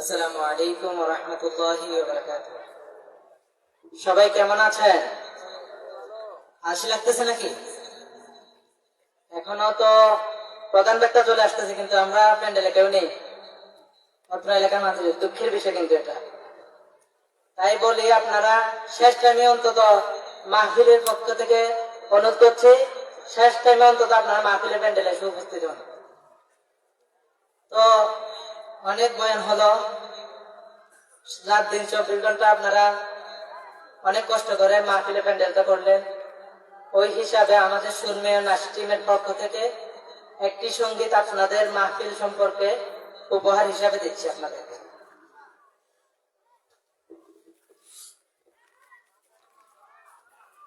আসসালামু আলাইকুম সবাই কেমন আছেন? হাসি লাগতেছে নাকি? এখনও তো প্রধান চলে আসতেছে, কিন্তু আমরা প্যান্ডেলে কেউ নেই। অত্র এলাকার মানুষ দুঃখের বিষয় কিন্তু এটা। তাই বলি আপনারা শেষ টাইমে অন্তত মাহফিলের পক্ষ থেকে অনুরোধ করছি, শেষ টাইমে অন্তত আপনারা মাহফিলের প্যান্ডেলে এসে উপস্থিত হন। অনেক বয়ান হলো। রাত দিন চব্বিশ ঘণ্টা আপনারা অনেক কষ্ট করে মাহফিলে প্যান্ডেলটা করলেন। ওই হিসাবে আমাদের সুরমেয় নাচ টিমের পক্ষ থেকে একটি সংগীত আপনাদের মাহফিল সম্পর্কে উপহার হিসাবে দিচ্ছি আপনাদেরকে।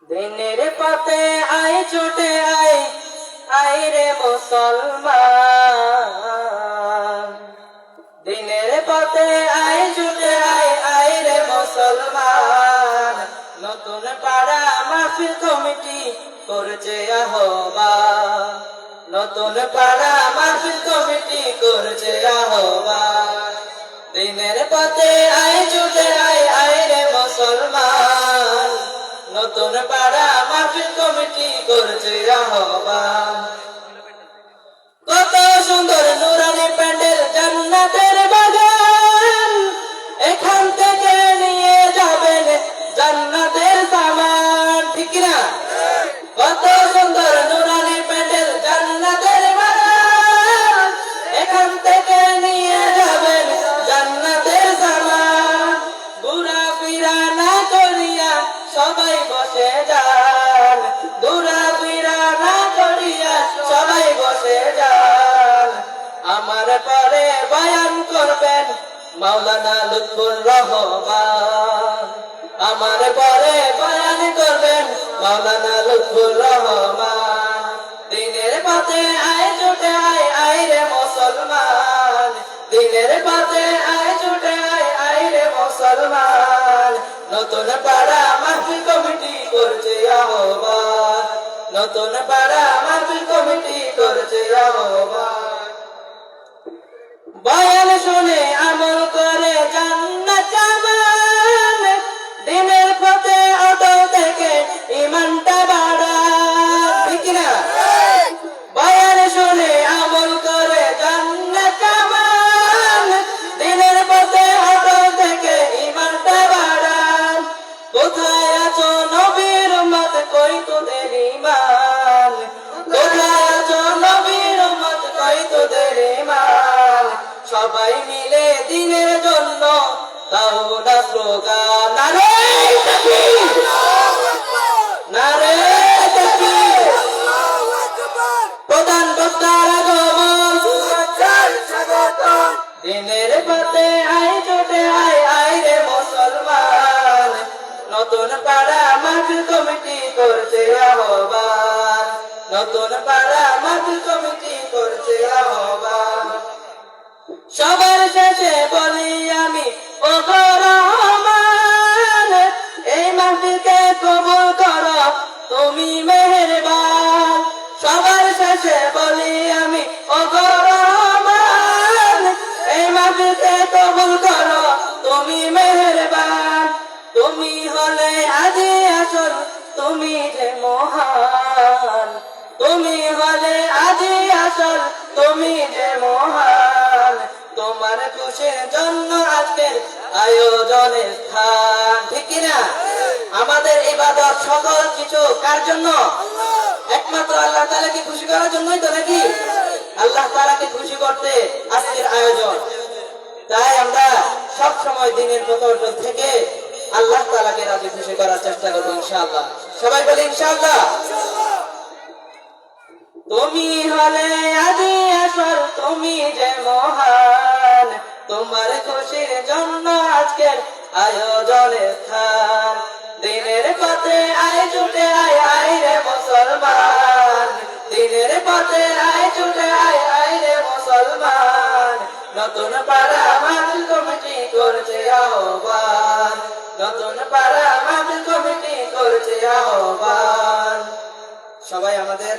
দিনের পথে আয়, চোটে আয় আয় রে মুসলমান। পথে আয় চোটে আয় আয় রে মুসলমান। নতুন পাড়া মাহফিল কমিটি করছে আহ্বান। নতুন পাড়া কমিটি করছে আহ্বান। দিনের পথে আয় চোটে আয় আয় রে মুসলমান। নতুন পাড়া কমিটি করছে আহ্বান। কত সুন্দর নুরানি প্যান্ডেল জান্নাতের বাগান। সামান ঠিক না কত সুন্দর নুরানি প্যান্ডেল জান্নাতের এখান থেকে নিয়ে যাবেন জান্নাতের সামান ঘুরা ফিরা না করিয়া সবাই বসে যান। ঘুরা ফিরা না করিয়া সবাই বসে যান। আমার পরে বয়ান করবেন মাওলানা লুৎফুর রহমান। আমার পরে বয়ান করবেন মাওলানা লুৎফুর রহমান। দিনের পথে আয় ছুটে আয় আয় রে মুসলমান। দিনের পথে আয় ছুটে আয় আয় রে মুসলমান। নতুন পাড়া মাহফিল কমিটি করছে আহ্বান। নতুন পাড়া মাহফিল কমিটি করছে আহ্বান। বয়ান শুনে কই তোদের ইমান কোথায় আছো নবীর মত কই তোদের ইমান সবাই মিলে দিনের জন্য দাও না স্লোগান। নারে নারে প্রধান বক্তার আগমন। দিনের পথে আয় চোটে আয় আয় রে মুসলমান। নতুন পাড়া মাহফিল কমিটি করছে আহ্বান। নতুন পাড়া কমিটি করছে আহ্বান। সবার শেষে বলি আমি ও রহমান, এই মাহফিলকে কবুল করো, তুমি মেহেরবান। সবার শেষে বলি আমি ও রহমান, এই মাহফিলকে কবুল করো, তুমি মেহেরবান। তুমি হলে আজি আসল তুমি যে মহান, তুমি হলে আজি আসল, তুমি যে মহান। তোমার খুশির জন্য আজকের আয়োজনের স্থান, ঠিক না? আমাদের ইবাদত সকল কিছু কার জন্য? একমাত্র আল্লাহ তাআলাকে খুশি করার জন্যই তো নাকি? আল্লাহ তাআলাকে খুশি করতে আজকের আয়োজন? তাই আমরা সব সময় দিনের প্রকল্প থেকে আল্লাহ তাআলাকে রাজি খুশি করার চেষ্টা করব ইনশাআল্লাহ। সবাই বলি ইনশাআল্লাহ। তুমি হলে আদি আসল, তুমি যে মহান। তোমার খুশির জন্য আজকের আয়োজনের স্থান দিনের পথে আয় ছুটে আয় আয় রে মুসলমান। দিনের পথে আয় ছুটে আয় আয় রে মুসলমান। নতুন পাড়া মাহফিল কমিটি করছে আহ্বান। নতুন পাড়া সবাই আমাদের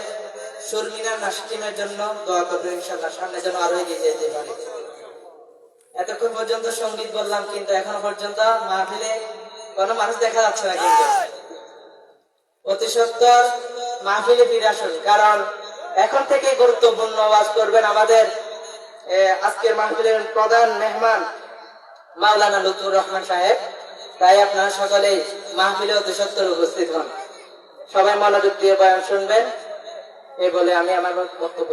সুরমিনা নাসিমের জন্য দোয়া করবেন ইনশাআল্লাহ সামনে যেন আরও এগিয়ে যেতে পারে। এতক্ষণ পর্যন্ত সংগীত বললাম, কিন্তু এখনও পর্যন্ত মাহফিলে কোনো মানুষ দেখা যাচ্ছে না কিন্তু। অতি সত্তর মাহফিলে ফিরে আসুন, কারণ এখন থেকে গুরুত্বপূর্ণ ওয়াজ করবেন আমাদের আজকের মাহফিলের প্রধান মেহমান মাওলানা লুতুর রহমান সাহেব। তাই আপনারা সকলেই মাহফিলে অতি সত্তর উপস্থিত হন। সবাই মনোযোগ দিয়ে বয়ান শুনবেন। এই বলে আমি আমার বক্তব্য